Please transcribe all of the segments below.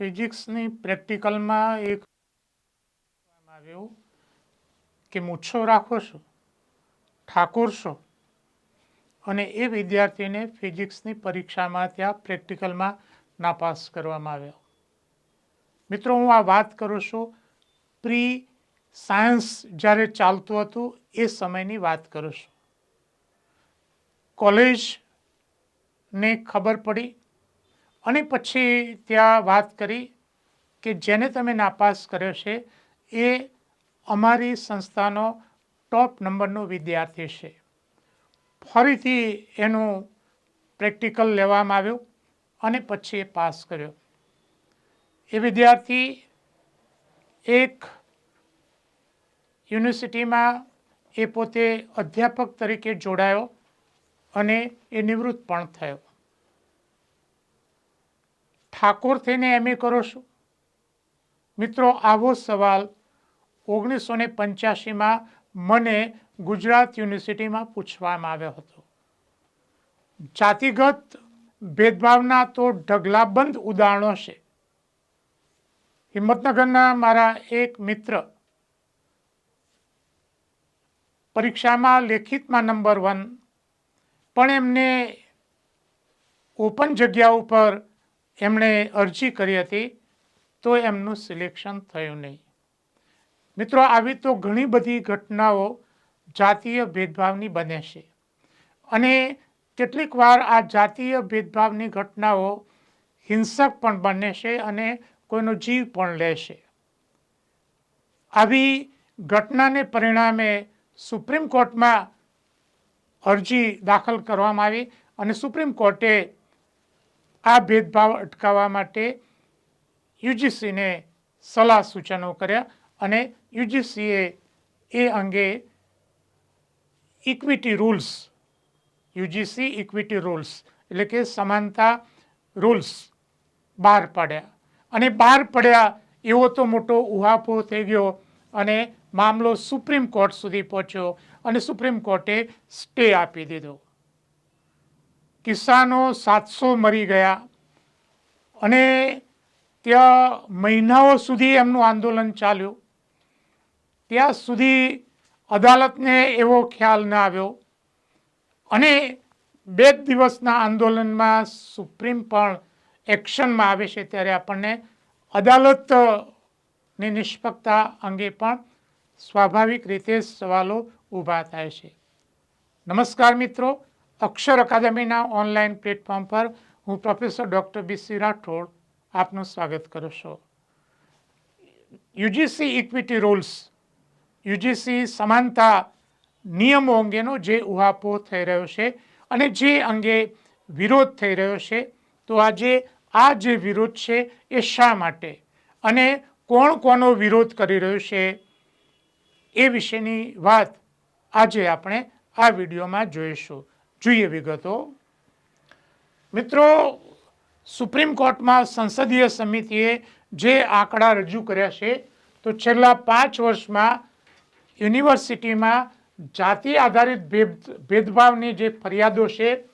ફિઝિક્સની પ્રેક્ટિકલમાં એક આવ્યું કે મૂછો રાખો છો, ઠાકોર છો અને એ વિદ્યાર્થીને ફિઝિક્સની પરીક્ષામાં ત્યાં પ્રેક્ટિકલમાં નાપાસ કરવામાં આવ્યો. મિત્રો, હું આ વાત કરું છું પ્રી સાયન્સ જ્યારે ચાલતું હતું એ સમયની વાત કરું છું. કોલેજને ખબર પડી અને પછી ત્યાં વાત કરી કે જેને તમે નાપાસ કર્યો છે, એ અમારી સંસ્થાનો ટોપ નંબરનો વિદ્યાર્થી છે. ફરીથી એનું પ્રેક્ટિકલ લેવામાં આવ્યું અને પછી એ પાસ કર્યો. એ વિદ્યાર્થી એક યુનિવર્સિટીમાં એ પોતે અધ્યાપક તરીકે જોડાયો અને એ નિવૃત્ત પણ થયો. ઠાકોર થઈને એમ એ કરો છો? મિત્રો, આવો સવાલ ઓગણીસો ને પંચ્યાસીમાં મને ગુજરાત યુનિવર્સિટીમાં પૂછવામાં આવ્યો હતો. જાતિગત ભેદભાવના તો ઢગલાબંધ ઉદાહરણો છે. હિંમતનગરના મારા એક મિત્ર પરીક્ષામાં લેખિતમાં નંબર વન, પણ એમને ઓપન જગ્યા ઉપર એમણે અરજી કરી હતી, તો એમનું સિલેક્શન થયું નહીં. મિત્રો, આવી તો ઘણી બધી ઘટનાઓ જાતીય ભેદભાવની બને છે. અને કેટલીક વાર આ જાતીય ભેદભાવની ઘટનાઓ હિંસક પણ બને છે અને કોઈનો જીવ પણ લે છે. આવી ઘટનાને પરિણામે સુપ્રીમ કોર્ટમાં અરજી દાખલ કરવામાં આવી અને સુપ્રીમ કોર્ટે આ ભેદભાવ અટકાવવા માટે યુજીસીને સલાહ સૂચનો કર્યા અને યુજીસીએ એ અંગે equity rules UGC equity rules એટલે કે સમાનતા રૂલ્સ બહાર પાડ્યા. અને બહાર પડ્યા એવો તો મોટો ઉહાપો થઈ ગયો અને મામલો સુપ્રીમ કોર્ટ સુધી પહોંચ્યો અને સુપ્રીમ કોર્ટે સ્ટે આપી દીધો. કિસાનો સાતસો મરી ગયા અને ત્યાં મહિનાઓ સુધી એમનું આંદોલન ચાલ્યું. ત્યાં સુધી અદાલતને એવો ખ્યાલ ન આવ્યો અને બે દિવસના આંદોલનમાં સુપ્રીમ પણ એક્શનમાં આવે છે ત્યારે આપણને અદાલતની નિષ્પક્ષતા અંગે પણ સ્વાભાવિક રીતે સવાલો ઊભા થાય છે. નમસ્કાર મિત્રો. અક્ષર અકાદમીના ઓનલાઈન પ્લેટફોર્મ પર હું પ્રોફેસર ડૉક્ટર બીસી રાઠોડ આપનું સ્વાગત કરું છું. યુજીસી ઇક્વિટી રૂલ્સ, યુજીસી સમાનતા નિયમો અંગેનો જે ઉહાપો થઈ રહ્યો છે અને જે અંગે વિરોધ થઈ રહ્યો છે, તો આજે આ જે વિરોધ છે એ શા માટે અને કોણ કોનો વિરોધ કરી રહ્યો છે એ વિશેની વાત આજે આપણે આ વિડીયોમાં જોઈશું. જોઈએ વિગતો. મિત્રો, સુપ્રીમ કોર્ટમાં સંસદીય સમિતિએ જે આંકડા રજૂ કર્યા છે, તો છેલ્લા પાંચ વર્ષમાં યુનિવર્સિટીમાં જાતિ આધારિત ભેદભાવની જે ફરિયાદો છે,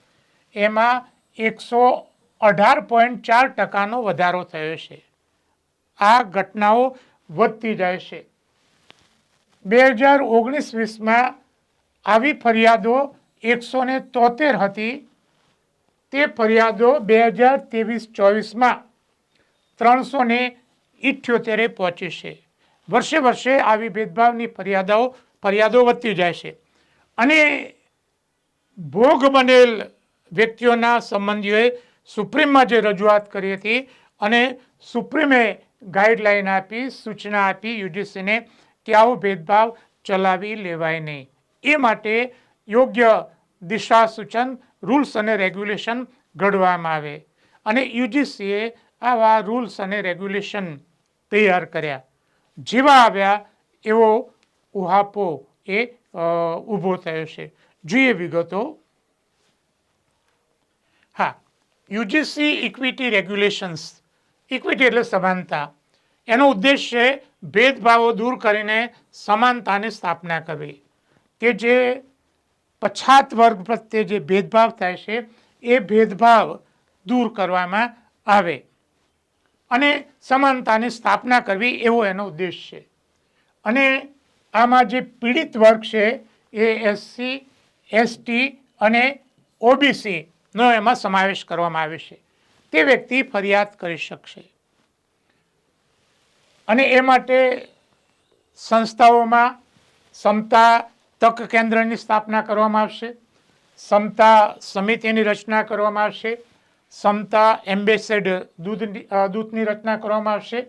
એમાં એકસો અઢાર પોઈન્ટ ચાર ટકાનો વધારો થયો છે. આ ઘટનાઓ વધતી જાય છે. બે હજાર ઓગણીસ વીસમાં આવી ફરિયાદો એકસો ને તોતેર હતી. તે ફરિયાદો બે હજાર ત્રેવીસ ચોવીસમાં ત્રણસો ને ઇઠ્યોતેરે પહોંચી છે. વર્ષે વર્ષે આવી ભેદભાવની ફરિયાદો ફરિયાદો વધતી જાય છે. અને ભોગ બનેલ વ્યક્તિઓના સંબંધીઓએ સુપ્રીમમાં જે રજૂઆત કરી હતી અને સુપ્રીમે ગાઈડલાઈન આપી, સૂચના આપી યુજીસીને કે આવો ભેદભાવ ચલાવી લેવાય નહીં. એ માટે યોગ્ય દિશા સૂચન રૂલ્સ અને રેગ્યુલેશન ઘડવામાં આવે. અને યુજીસીએ આવા રૂલ્સ અને રેગ્યુલેશન તૈયાર કર્યા. જેવા આવ્યા, એવો ઉહાપો એ ઊભો થયો છે. જોઈએ વિગતો. હા યુજીસી ઇક્વિટી રેગ્યુલેશન્સ ઇક્વિટી એટલે સમાનતા. એનો ઉદ્દેશ છે ભેદભાવો દૂર કરીને સમાનતાની સ્થાપના કરવી. કે જે પછાત વર્ગ પ્રત્યે જે ભેદભાવ થાય છે, એ ભેદભાવ દૂર કરવામાં આવે. અને સમાનતાની સ્થાપના કરવી એવો એનો ઉદ્દેશ છે. અને આમાં જે પીડિત વર્ગ છે, એ એસસી એસટી અને ઓબીસીનો એમાં સમાવેશ કરવામાં આવે છે. તે વ્યક્તિ ફરિયાદ કરી શકશે. અને એ માટે સંસ્થાઓમાં સમતા તક કેન્દ્રની સ્થાપના કરવામાં આવશે. સમતા સમિતિની રચના કરવામાં આવશે. સમતા એમ્બેસેડ દૂધની દૂધની રચના કરવામાં આવશે.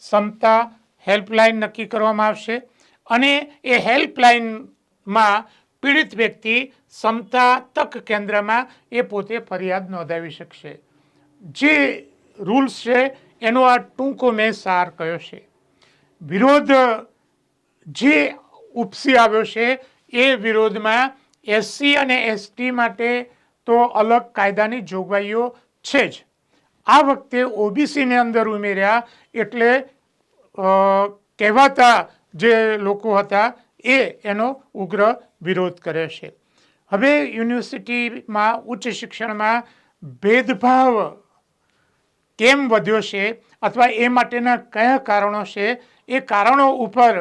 સમતા હેલ્પલાઇન નક્કી કરવામાં આવશે. અને એ હેલ્પલાઇનમાં પીડિત વ્યક્તિ સમતા તક કેન્દ્રમાં એ પોતે ફરિયાદ નોંધાવી શકશે. જે રૂલ્સ છે, એનો આ ટૂંકો મેં સાર કયો છે. વિરોધ જે ઉપસી આવ્યો છે એ વિરોધમાં એસસી અને એસટી માટે તો અલગ કાયદાની જોગવાઈઓ છે જ. આ વખતે ઓબીસીને અંદર ઉમેર્યા એટલે કહેવાતા જે લોકો હતા એ એનો ઉગ્ર વિરોધ કરે છે. હવે યુનિવર્સિટીમાં ઉચ્ચ શિક્ષણમાં ભેદભાવ કેમ વધ્યો છે અથવા એ માટેના કયા કારણો છે એ કારણો ઉપર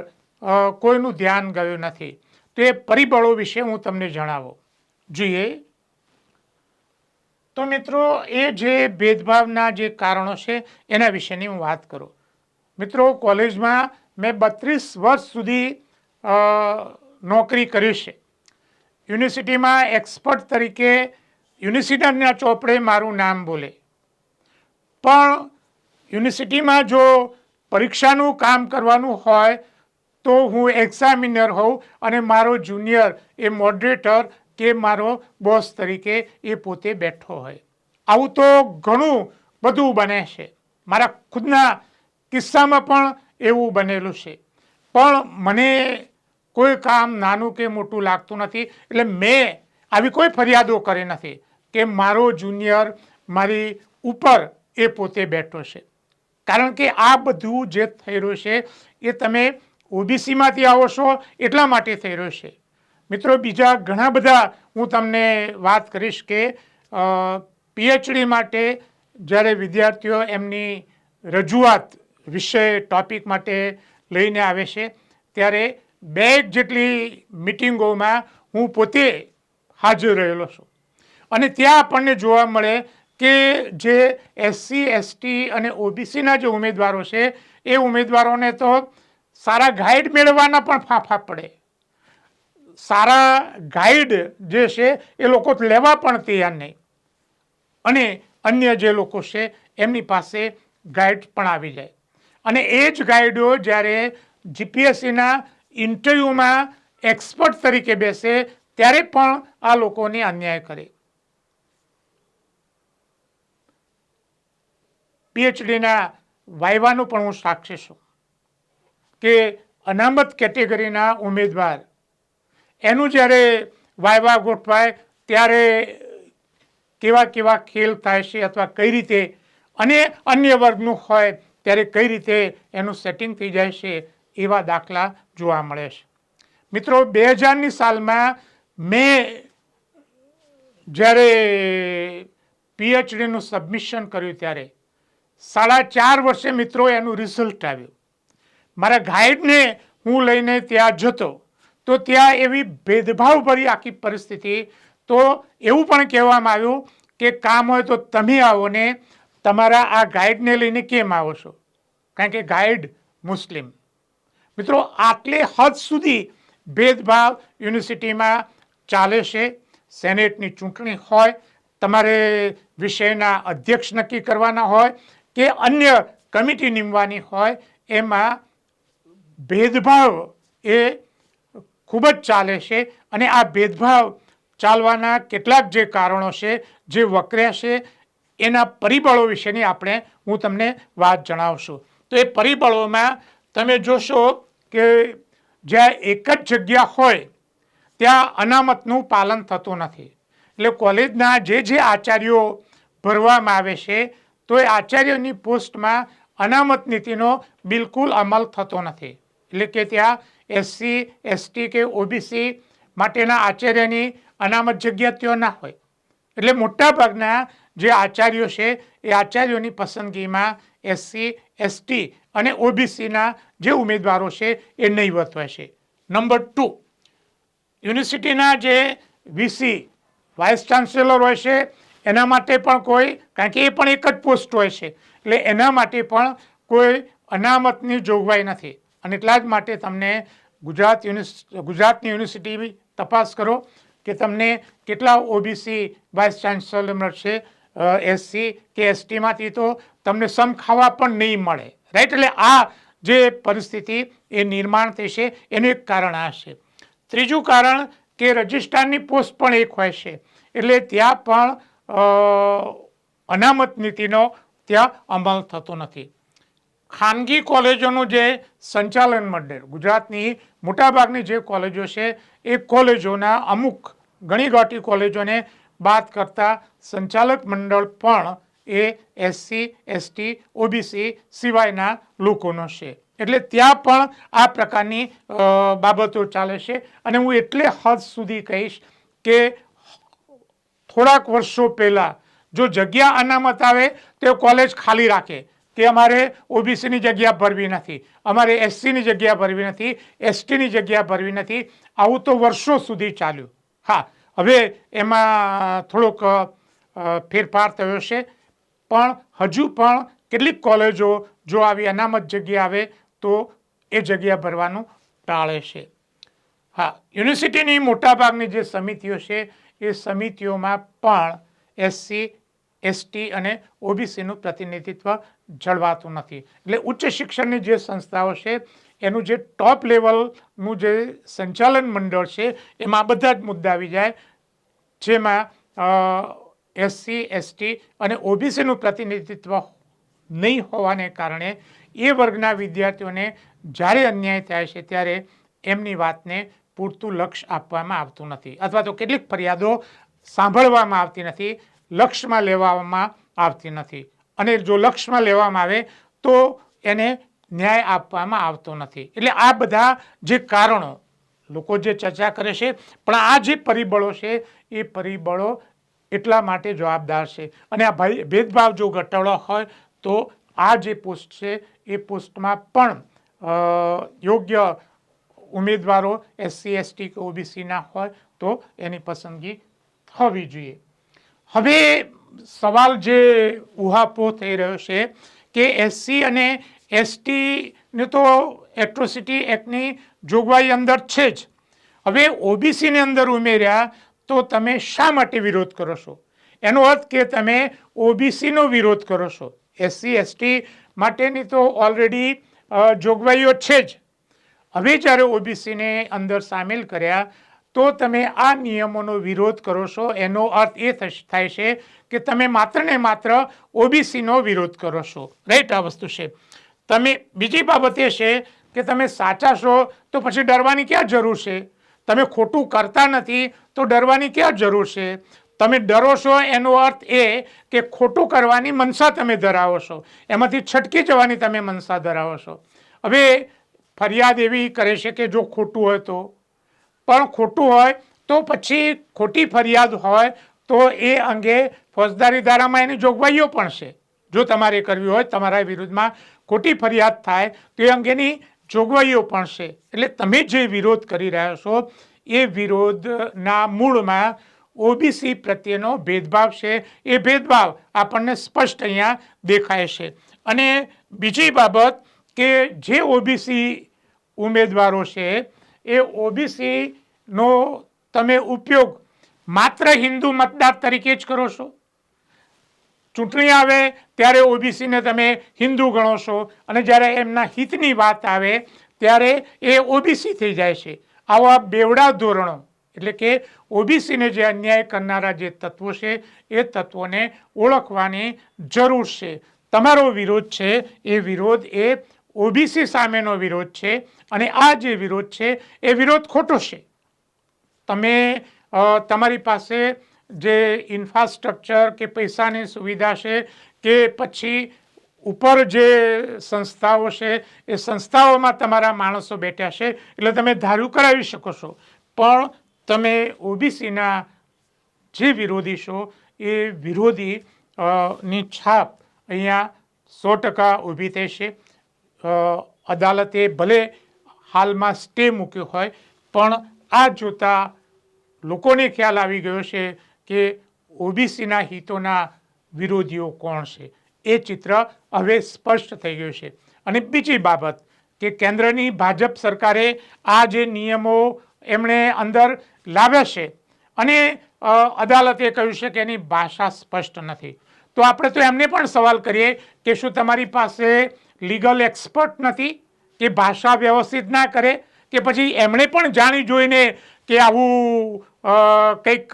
કોઈનું ધ્યાન ગયું નથી. તો એ પરિબળો વિશે હું તમને જણાવો. જોઈએ. તો મિત્રો, એ જે ભેદભાવના જે કારણો છે, એના વિશેની હું વાત કરું. મિત્રો, કોલેજમાં મેં બત્રીસ વર્ષ સુધી નોકરી કરી છે. યુનિવર્સિટીમાં એક્સપર્ટ તરીકે યુનિવર્સિટીના ચોપડે મારું નામ બોલે. પણ યુનિવર્સિટીમાં જો પરીક્ષાનું કામ કરવાનું હોય તો હું એક્ઝામિનર હોઉં અને મારો જુનિયર એ મોડરેટર કે મારો બોસ તરીકે એ પોતે બેઠો હોય. આવું તો ઘણું બધું બને છે. મારા ખુદના કિસ્સામાં પણ એવું બનેલું છે. પણ મને કોઈ કામ નાનું કે મોટું લાગતું નથી, એટલે મેં આવી કોઈ ફરિયાદો કરી નથી કે મારો જુનિયર મારી ઉપર એ પોતે બેઠો છે. કારણ કે આ બધું જે થઈ રહ્યું છે, એ તમે ઓબીસીમાંથી આવો છો, એટલા માટે થઈ રહ્યો છે. મિત્રો, બીજા ઘણા બધા હું તમને વાત કરીશ કે પીએચડી માટે જ્યારે વિદ્યાર્થીઓ એમની રજૂઆત વિષય ટોપિક માટે લઈને આવે છે, ત્યારે બે જેટલી મિટિંગોમાં હું પોતે હાજર રહેલો છું. અને ત્યાં આપણને જોવા મળે કે જે એસસી, એસટી અને ઓબીસીના જે ઉમેદવારો છે, એ ઉમેદવારોને તો સારા ગાઈડ મેળવવાના પણ ફાંફા પડે. સારા ગાઈડ જે છે એ લોકો લેવા પણ તૈયાર નહીં. અને અન્ય જે લોકો છે એમની પાસે ગાઈડ પણ આવી જાય. અને એ જ ગાઈડો જ્યારે જીપીએસસીના ઇન્ટરવ્યૂમાં એક્સપર્ટ તરીકે બેસે, ત્યારે પણ આ લોકોને અન્યાય કરે. પીએચડીના વાયવાનું પણ હું સાક્ષી છું. કે અનામત કેટેગરીના ઉમેદવાર. એનું જ્યારે વાયવા ગોઠવાય, ત્યારે કેવા કેવા ખેલ થાય છે અથવા કઈ રીતે અને અન્ય વર્ગનું હોય, ત્યારે કઈ રીતે એનું સેટિંગ થઈ જાય છે એવા દાખલા જોવા મળે છે. મિત્રો, બે હજારની સાલમાં મેં જ્યારે પીએચડીનું સબમિશન કર્યું ત્યારે, સાડા ચાર વર્ષે મિત્રો એનું રિઝલ્ટ આવ્યું. મારા ગાઈડને હું લઈને ત્યાં જતો, તો ત્યાં એવી ભેદભાવભરી આખી પરિસ્થિતિ. તો એવું પણ કહેવામાં આવ્યું કે કામ હોય તો તમે આવો ને તમારા આ ગાઈડને લઈને કેમ આવો છો? કારણ કે ગાઈડ મુસ્લિમ. મિત્રો, આટલે હદ સુધી ભેદભાવ યુનિવર્સિટીમાં ચાલે છે, સેનેટની ચૂંટણી હોય, તમારે વિષયના અધ્યક્ષ નક્કી કરવાના હોય કે અન્ય કમિટી નીમવાની હોય, એમાં ભેદભાવ એ ખૂબ જ ચાલે છે અને આ ભેદભાવ ચાલવાના કેટલાક જે કારણો છે, જે વકર્યા છે, એના પરિબળો વિશેની આપણે હું તમને વાત જણાવશું. તો એ પરિબળોમાં તમે જોશો કે જ્યાં એક જ જગ્યા હોય, ત્યાં અનામતનું પાલન થતું નથી. એટલે કોલેજના જે જે આચાર્યો ભરવામાં આવે છે, તો એ આચાર્યની પોસ્ટમાં અનામત નીતિનો બિલકુલ અમલ થતો નથી. એટલે કે ત્યાં એસસી એસટી કે ઓબીસી માટેના આચાર્યની અનામત જગ્યા ત્યાં ના હોય. એટલે મોટાભાગના જે આચાર્યો છે, એ આચાર્યોની પસંદગીમાં એસસી એસટી અને ઓબીસીના જે ઉમેદવારો છે, એ નહીવત હોય છે. નંબર ટુ યુનિવર્સિટીના જે વીસી વાઇસ ચાન્સેલર હોય છે, એના માટે પણ કોઈ, કારણ કે એ પણ એક જ પોસ્ટ હોય છે. એટલે એના માટે પણ કોઈ અનામતની જોગવાઈ નથી. અને એટલા જ માટે તમને ગુજરાત યુનિસ, ગુજરાતની યુનિવર્સિટી તપાસ કરો કે તમને કેટલા ઓબીસી વાઇસ ચાન્સેલર મળશે એસસી કે એસટીમાંથી તો તમને સમ ખાવા પણ નહીં મળે. રાઈટ? એટલે આ જે પરિસ્થિતિ એ નિર્માણ થશે, એનું એક કારણ આ છે. ત્રીજું કારણ કે રજિસ્ટ્રારની પોસ્ટ પણ એક હોય છે. એટલે ત્યાં પણ અનામત નીતિનો ત્યાં અમલ થતો નથી. ખાનગી કોલેજોનું જે સંચાલન મંડળ, ગુજરાતની મોટાભાગની જે કોલેજો છે, એ કોલેજોના અમુક ઘણી ગોટી કોલેજોને બાદ કરતા સંચાલક મંડળ પણ એ એસસી એસટી ઓબીસી સિવાયના લોકોનો છે. એટલે ત્યાં પણ આ પ્રકારની બાબતો ચાલે છે. અને હું એટલે હદ સુધી કહીશ કે થોડાક વર્ષો પહેલાં જો જગ્યા અનામત આવે, તો કોલેજ ખાલી રાખે. કે અમારે ઓબીસીની જગ્યા ભરવી નથી, અમારે એસસીની જગ્યા ભરવી નથી, એસટીની જગ્યા ભરવી નથી. આવું તો વર્ષો સુધી ચાલ્યું. હા, હવે એમાં થોડોક ફેરફાર થયો છે. પણ હજુ પણ કેટલીક કોલેજો જો આવી અનામત જગ્યા આવે, તો એ જગ્યા ભરવાનું ટાળે છે. હા, યુનિવર્સિટીની મોટાભાગની જે સમિતિઓ છે, એ સમિતિઓમાં પણ એસસી, એસટી અને ઓબીસીનું પ્રતિનિધિત્વ જળવાતું નથી. એટલે ઉચ્ચ શિક્ષણની જે સંસ્થાઓ છે, એનું જે ટોપ લેવલનું જે સંચાલન મંડળ છે, એમાં બધા જ મુદ્દા આવી જાય. જેમાં એસસી એસટી અને ઓબીસીનું પ્રતિનિધિત્વ નહીં હોવાને કારણે એ વર્ગના વિદ્યાર્થીઓને જ્યારે અન્યાય થાય છે, ત્યારે એમની વાતને પૂરતું લક્ષ્ય આપવામાં આવતું નથી. અથવા તો કેટલીક ફરિયાદો સાંભળવામાં આવતી નથી લક્ષ્યમાં લેવામાં આવતી નથી. અને જો લક્ષ્યમાં લેવામાં આવે, તો એને ન્યાય આપવામાં આવતો નથી. એટલે આ બધા જે કારણો, લોકો જે ચર્ચા કરે છે, પણ આ જે પરિબળો છે, એ પરિબળો એટલા માટે જવાબદાર છે. અને આ ભાઈ, ભેદભાવ જો ઘટાડો હોય, તો આ જે પોસ્ટ છે, એ પોસ્ટમાં પણ યોગ્ય ઉમેદવારો એસસી એસટી કે ઓબીસીના હોય, તો એની પસંદગી થવી જોઈએ. હવે સવાલ જે ઉહાપો થઈ રહ્યો છે કે એસસી અને એસટીને તો એટ્રોસિટી એક્ટની જોગવાઈ અંદર છે જ. હવે ઓબીસીની અંદર ઉમેર્યા તો તમે શા માટે વિરોધ કરો છો? એનો અર્થ કે તમે ઓબીસીનો વિરોધ કરો છો. એસસી એસટી માટેની તો ઓલરેડી જોગવાઈઓ છે જ. હવે જ્યારે ઓબીસીને અંદર સામેલ કર્યા તો તમે આ નિયમોનો વિરોધ કરો છો. એનો અર્થ એ થાય છે કે તમે માત્ર ને માત્ર ઓબીસીનો વિરોધ કરો છો. રાઈટ આ વસ્તુ છે. તમે, બીજી બાબત એ છે કે તમે સાચા છો તો પછી ડરવાની ક્યાં જરૂર છે? તમે ખોટું કરતા નથી તો ડરવાની ક્યાં જરૂર છે? તમે ડરો છો એનો અર્થ એ કે ખોટું કરવાની મનસા તમે ધરાવો છો. એમાંથી છટકી જવાની તમે મનસા ધરાવો છો. હવે ફરિયાદ એવી કરે છે કે જો ખોટું હોય તો? પણ ખોટું હોય તો પછી ખોટી ફરિયાદ હોય તો એ અંગે ફોજદારી ધારામાં એની જોગવાઈઓ પણ છે. જો તમારે કરવી હોય, તમારા વિરુદ્ધમાં ખોટી ફરિયાદ થાય તો એ અંગેની જોગવાઈઓ પણ છે. એટલે તમે જે વિરોધ કરી રહ્યા છો, એ વિરોધના મૂળમાં ઓબીસી પ્રત્યેનો ભેદભાવ છે. એ ભેદભાવ આપણને સ્પષ્ટ અહીંયા દેખાય છે. અને બીજી બાબત કે જે ઓબીસી ઉમેદવારો છે એ ઓબીસીનો તમે ઉપયોગ માત્ર હિન્દુ મતદાર તરીકે જ કરો છો. ચૂંટણી આવે ત્યારે ઓબીસીને તમે હિન્દુ ગણો છો અને જ્યારે એમના હિતની વાત આવે ત્યારે એ ઓબીસી થઈ જાય છે. આવા બેવડા ધોરણો એટલે કે ઓબીસીને જે અન્યાય કરનારા જે તત્વો છે એ તત્વોને ઓળખવાની જરૂર છે. તમારો વિરોધ છે, એ વિરોધ એ ઓબીસી સામેનો વિરોધ છે અને આ જે વિરોધ છે એ વિરોધ ખોટો છે. તમે તમારી પાસે જે ઇન્ફ્રાસ્ટ્રક્ચર કે પૈસાની સુવિધા છે કે પછી ઉપર જે સંસ્થાઓ છે એ સંસ્થાઓમાં તમારા માણસો બેઠ્યા છે એટલે તમે ધારું કરાવી શકો છો. પણ તમે ઓબીસીના જે વિરોધી છો એ વિરોધી ની છાપ અહીંયા સો ટકા ઊભી થઈ અ, અદાલતે ભલે હાલમાં સ્ટે મૂક્યો હોય, પણ આ જોતા લોકોને ખ્યાલ આવી ગયો છે કે ઓબીસીના હિતોના વિરોધીઓ કોણ છે. એ ચિત્ર હવે સ્પષ્ટ થઈ ગયું છે. અને બીજી બાબત કે કેન્દ્રની ભાજપ સરકારે આ જે નિયમો એમણે અંદર લાવ્યા છે અને અદાલતે કહ્યું છે કે એની ભાષા સ્પષ્ટ નથી. તો આપણે તો એમને પણ સવાલ કરીએ કે શું તમારી પાસે લીગલ એક્સપર્ટ નથી, કે ભાષા વ્યવસ્થિત ના કરે, કે પછી એમણે પણ જાણી જોઈને કે આવું કંઈક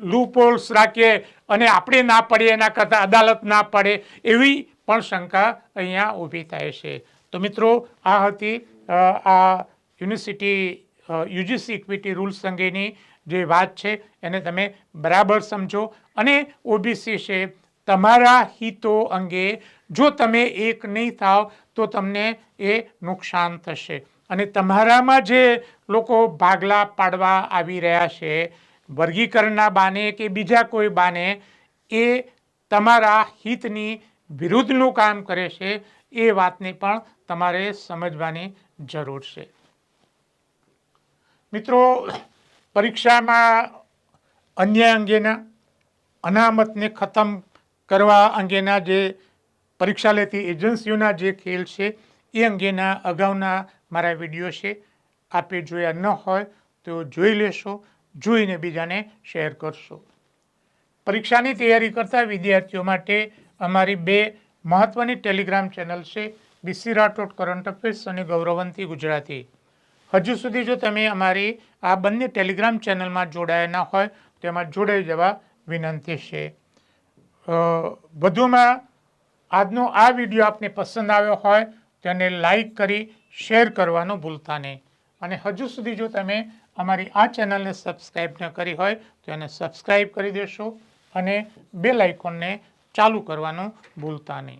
લૂપોલ્સ રાખીએ અને આપણે ના પડીએ, એના કરતાં અદાલત ના પડે, એવી પણ શંકા અહીંયા ઊભી થાય છે. તો મિત્રો, આ હતી આ યુનિવર્સિટી યુજીસી ઇક્વિટી રૂલ્સ અંગેની જે વાત છે, એને તમે બરાબર સમજો. અને ઓબીસી છે, તમારા હિતો અંગે જો તમે એક નહીં થાવ, તો તમને એ નુકસાન થશે. અને તમારામાં જે લોકો ભાગલા પાડવા આવી રહ્યા છે, વર્ગીકરણના બાને કે બીજા કોઈ બાને, એ તમારા હિતની વિરુદ્ધનું કામ કરે છે, એ વાતને પણ તમારે સમજવાની જરૂર છે. મિત્રો, પરીક્ષામાં અન્યાય અંગેના અનામતને ખતમ કરવા અંગેના જે પરીક્ષા લેતી એજન્સીઓના જે ખેલ છે, એ અંગેના અગાઉના મારા વીડિયો છે. આપે જોયા ન હોય તો જોઈ લેશો, જોઈને બીજાને શેર કરશો. પરીક્ષાની તૈયારી કરતા વિદ્યાર્થીઓ માટે અમારી બે મહત્ત્વની ટેલિગ્રામ ચેનલ છે બીસી રાઠોડ કરંટ અફેર્સ અને ગૌરવંતી ગુજરાતી. હજુ સુધી જો તમે અમારી આ બંને ટેલિગ્રામ ચેનલમાં જોડાયા ન હોય, તો એમાં જોડાઈ જવા વિનંતી છે. વધુમાં આજનો આ વીડિયો આપને પસંદ આવ્યો હોય તેને લાઈક કરી, શેર કરવાનું ભૂલતા નહીં. અને હજુ સુધી જો તમે અમારી આ ચેનલને સબસ્ક્રાઈબ ન કરી હોય, તો એને સબસ્ક્રાઈબ કરી દેશો અને બેલ આઇકોનને ચાલુ કરવાનું ભૂલતા નહીં.